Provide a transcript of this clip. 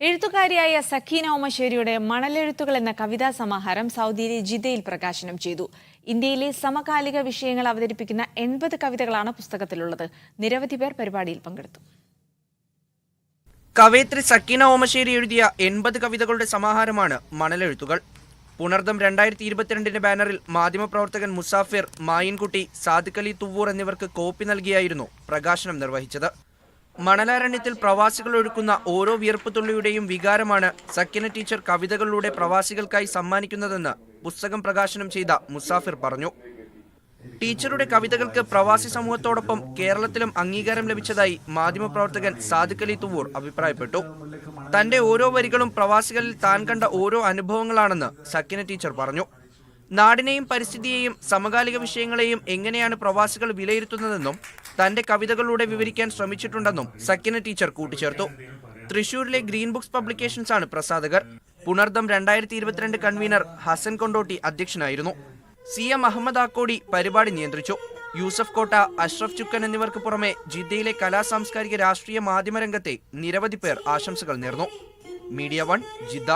എഴുത്തുകാരിയായ സക്കീന ഓമശ്ശേരിയുടെ മണലെഴുത്തുകൾ എന്ന കവിതാ സമാഹാരം സൗദിയിലെ ജിദ്ദയിൽ പ്രകാശനം ചെയ്തു. ഇന്ത്യയിലെ സമകാലിക വിഷയങ്ങൾ അവതരിപ്പിക്കുന്ന എൺപത് കവിതകളാണ് പുസ്തകത്തിലുള്ളത്. നിരവധി പേർ പരിപാടിയിൽ പങ്കെടുത്തു. കവയത്രി സക്കീന ഓമശ്ശേരി എഴുതിയ എൺപത് കവിതകളുടെ സമാഹാരമാണ് മണലെഴുത്തുകൾ. പുണർദം രണ്ടായിരത്തി ഇരുപത്തിരണ്ടിന്റെ ബാനറിൽ മാധ്യമപ്രവർത്തകൻ മുസാഫിർ മായിൻകുട്ടി സാദിഖലി തുവൂർ എന്നിവർക്ക് കോപ്പി നൽകിയായിരുന്നു പ്രകാശനം നിർവഹിച്ചത്. മണലാരണ്യത്തിൽ പ്രവാസികൾ ഒഴുക്കുന്ന ഓരോ വിയർപ്പ് തുള്ളിയുടെയും വികാരമാണ് സക്കിന ടീച്ചർ കവിതകളിലൂടെ പ്രവാസികൾക്കായി സമ്മാനിക്കുന്നതെന്ന് പുസ്തകം പ്രകാശനം ചെയ്ത മുസാഫിർ പറഞ്ഞു. ടീച്ചറുടെ കവിതകൾക്ക് പ്രവാസി സമൂഹത്തോടൊപ്പം കേരളത്തിലും അംഗീകാരം ലഭിച്ചതായി മാധ്യമപ്രവർത്തകൻ സാദിഖ് അലി തുവൂർ അഭിപ്രായപ്പെട്ടു. തന്റെ ഓരോ വരികളും പ്രവാസികളിൽ താൻ കണ്ട ഓരോ അനുഭവങ്ങളാണെന്ന് സക്കിന ടീച്ചർ പറഞ്ഞു. നാടിനെയും പരിസ്ഥിതിയെയും സമകാലിക വിഷയങ്ങളെയും എങ്ങനെയാണ് പ്രവാസികൾ വിലയിരുത്തുന്നതെന്നും തന്റെ കവിതകളിലൂടെ വിവരിക്കാൻ ശ്രമിച്ചിട്ടുണ്ടെന്നും സക്കിന ടീച്ചർ കൂട്ടിച്ചേർത്തു. തൃശൂരിലെ ഗ്രീൻ ബുക്സ് പബ്ലിക്കേഷൻസ് ആണ് പ്രസാധകർ. പുണർദം രണ്ടായിരത്തി ഇരുപത്തിരണ്ട് കൺവീനർ ഹസൻ കൊണ്ടോട്ടി അധ്യക്ഷനായിരുന്നു. സി എം അഹമ്മദ് ആക്കോടി പരിപാടി നിയന്ത്രിച്ചു. യൂസഫ് കോട്ട അഷ്റഫ് ചുക്കൻ എന്നിവർക്ക് പുറമെ ജിദ്ദയിലെ കലാ സാംസ്കാരിക രാഷ്ട്രീയ മാധ്യമരംഗത്തെ നിരവധി പേർ ആശംസകൾ നേർന്നു. Media one Jeddah.